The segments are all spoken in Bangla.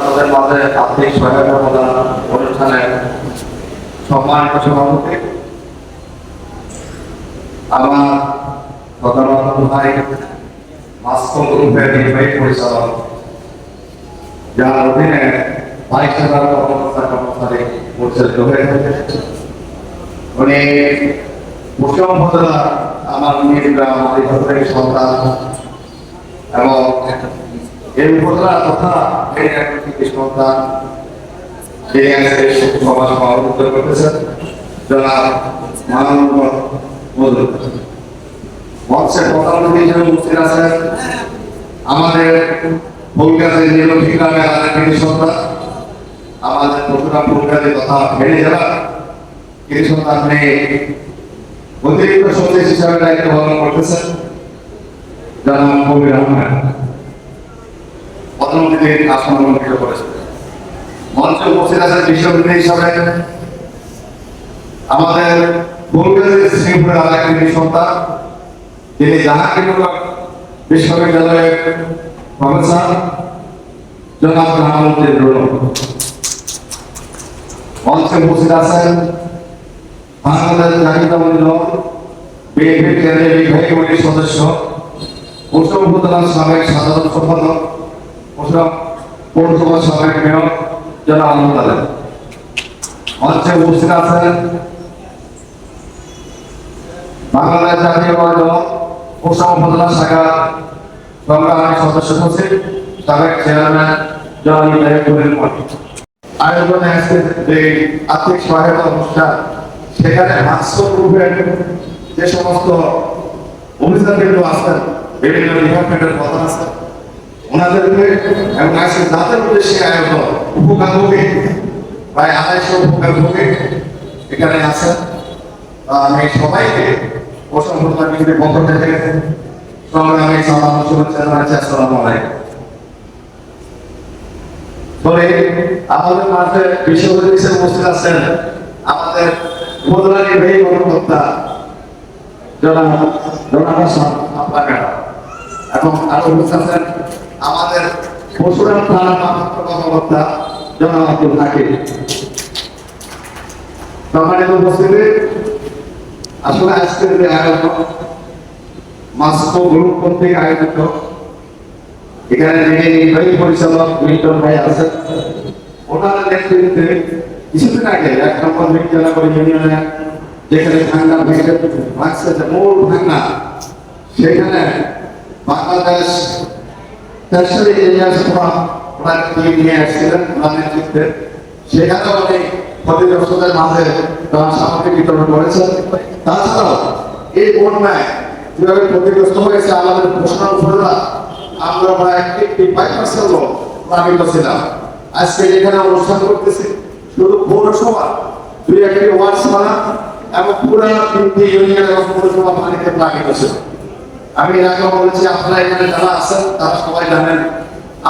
আমাদের মাঝে আর্থিক সহায়তা প্রদান অনুষ্ঠানের সম্মানিত সভাপতি, আমার প্রধানত ভাই মাসকম গ্রুপের নির্বাহী পরিচালক, যার অধীনে বাইশ হাজার কর্মকর্তা কর্মচারী পরিচালিত হয়ে উনি পশ্চিম উপজেলা আমার নিজ গ্রাম আদিবাসী সন্তান এবং এই উপজেলা তথা এই সন্তান তিনি আজকে সভা সমাবেত করতেছেন মজুর মৎস্যের প্রধানমন্ত্রী হিসেবে উপস্থিত আছেন আমাদের ফুলগাছের নীলক্ষী গ্রামের আরেকটি সন্তান। আমাদের পশুরাম ফুলগাছি তথা ফেনী জেলা কৃষক আপনি অতিরিক্ত সচিব হিসাবে দায়িত্ব পালন করতেছেন। জনাব কবির আহমেদ। প্রধানমন্ত্রীর আসন অলঙ্কৃত করেছেন মঞ্চে উপস্থিত আছেন বিশ্ববিদ্যালয় হিসাবে আমাদের ফুলগাছির শ্রীপুরের আরেকটি সন্তান তিনি বিশ্ববিদ্যালয়ের প্রফেসর, জনাব মঞ্চে উপস্থিত আছেন বাংলাদেশ বিএনপি কেন্দ্রীয় সদস্য উপজেলার সাবেক সাধারণ সম্পাদক পশ্চিম পৌরসভার সাবেক মেয়র জনাব আলম আলেম মঞ্চে উপস্থিত আছেন বাংলাদেশ জাতীয়তাবাদী দল উপজেলা শাখা সংগ্রামী সদস্য সচিব সাবেক চেয়ারম্যান ইব্রাহিম কবির আয়োজনে আজকে যে আর্থিক সহায়তা অনুষ্ঠান, সেখানে মাস্টার গ্রুপের যে সমস্ত অফিসার কিন্তু আছেন, বিভিন্ন ডিপার্টমেন্টের কথা আছে ওনাদেরকে এবং আজকে যাদের উদ্দেশ্যে আয়োজন উপকারভোগী প্রায় আড়াইশো উপকারভোগী এখানে আছেন। আমি সবাইকে অসংখ্য কিন্তু পক্ষ থেকে সংগ্রামী সালাম আমাদের মাঝে বিশ্ববিদ্যালয় উপস্থিত আছেন আমাদের উপজেলা নির্বাহী কর্মকর্তা জনাব জনাব হাসান এবং আরও উপস্থিত আছেন আমাদের পশুরাম থানার ভারপ্রাপ্ত কর্মকর্তা জনাব আব্দুল হাকিম। সম্মানিত উপস্থিতি, আসলে আজকের যে আয়োজন, মাস্কো গ্রুপ কর্তৃক আয়োজিত, এখানে যেখানে বাংলাদেশ টার্সারি এরিয়াস ফোরাম ওনার টিম নিয়ে আসছিলেন ওনার নেতৃত্বে সেখানে উনি ক্ষতিগ্রস্তদের মাঝে তারা সামগ্রী বিতরণ করেছেন। তাছাড়াও এই বন্যায় যেভাবে ক্ষতিগ্রস্ত হয়েছে আমাদের আমরা প্রায় এইটি ফাইভ পার্সেন্ট লোক প্লাবিত ছিলাম। আজকে যেখানে অনুষ্ঠান করতেছি, শুধু পৌরসভা, দুই একটি ওয়ার্ড ছাড়া এবং পুরো তিনটি ইউনিয়ন এবং পৌরসভা পানিতে প্লাবিত ছিল। আমি আগে বলেছি, আপনারা এখানে যারা আছেন, তারা সবাই জানেন,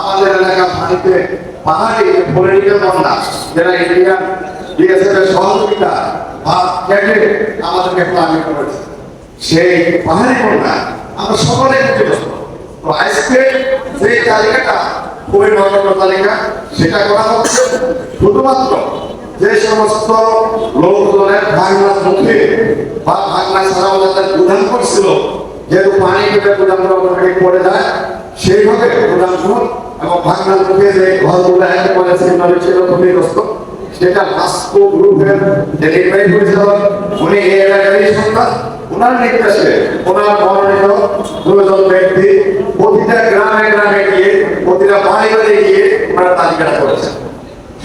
আমাদের এলাকা পানিতে পাহাড়ি পলিটিক্যাল বন্যা যারা ইন্ডিয়া বিএসএফ এর সহযোগিতা বা কেটে আমাদেরকে প্লাবিত করেছে, সেই পাহাড়ি বন্যা আমরা সকলে ক্ষতিগ্রস্ত তো আজকে যে তালিকাটা, খুবই নগণ্য তালিকা, সেটা করা হচ্ছে শুধুমাত্র যে সমস্ত লোকজনের ভাঙনার মুখে বা ভাঙনা ছাড়াও যাদের প্রধান করছিল যেহেতু পানি পেটে প্রধান অটোমেটিক পড়ে যায়, সেইভাবে ঘর এবং ভাঙনার মুখে যে ঘরগুলো একেবারে সিগনালে ছিল ক্ষতিগ্রস্ত, সেটা মাস্কো গ্রুপের যে নির্বাহী পরিচালক, উনি এই এলাকারই সন্তান। ওনার নির্দেশে ওনার মনোনীত দুজন ব্যক্তি প্রতিটা গ্রামে গ্রামে গিয়ে, প্রতিটা বাড়ি বাড়ি গিয়ে ওনারা তালিকাটা করেছেন।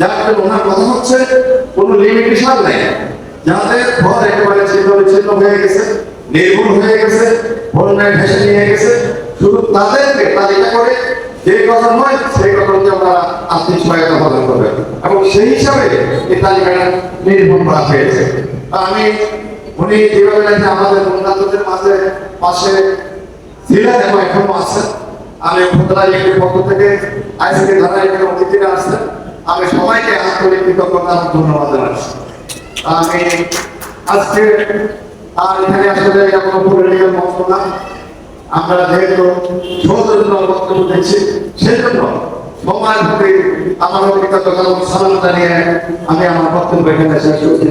যার ওনার কথা হচ্ছে, কোনো লিমিটেশন নেই। যাদের ঘর একেবারে ছিন্ন বিচ্ছিন্ন হয়ে গেছে নির্ভুল হয়ে গেছে, বন্যায় ভেসে নিয়ে গেছে, শুধু তাদেরকে তালিকা করে যে কথা নয়, সেই কথাকে আমরা আর্থিক সহায়তা প্রদান করবে। এবং সেই হিসাবে এই তালিকাটা নির্মাণ করা হয়েছে। আমি, উনি যেভাবে আমাদের উন্নতদের মাঝে, পাশে ছিলেন এবং এখনও আছেন। আমি ইউনিটের পক্ষ থেকে আইসিকে ধারা এখানে অতিথিরা আসছেন। আমি সবাইকে আন্তরিক কৃতজ্ঞতা ধন্যবাদ জানাচ্ছি। আমি আজকে আর এখানে আসলে কোনো পলিটিক্যাল মত না। আমরা যেহেতু সৌজন্য বক্তব্য দিচ্ছি সেই জন্য সময়ের প্রতি আমার অভিজ্ঞতা সালাম জানিয়ে আমি আমার বক্তব্য এখানে শেষ করছি।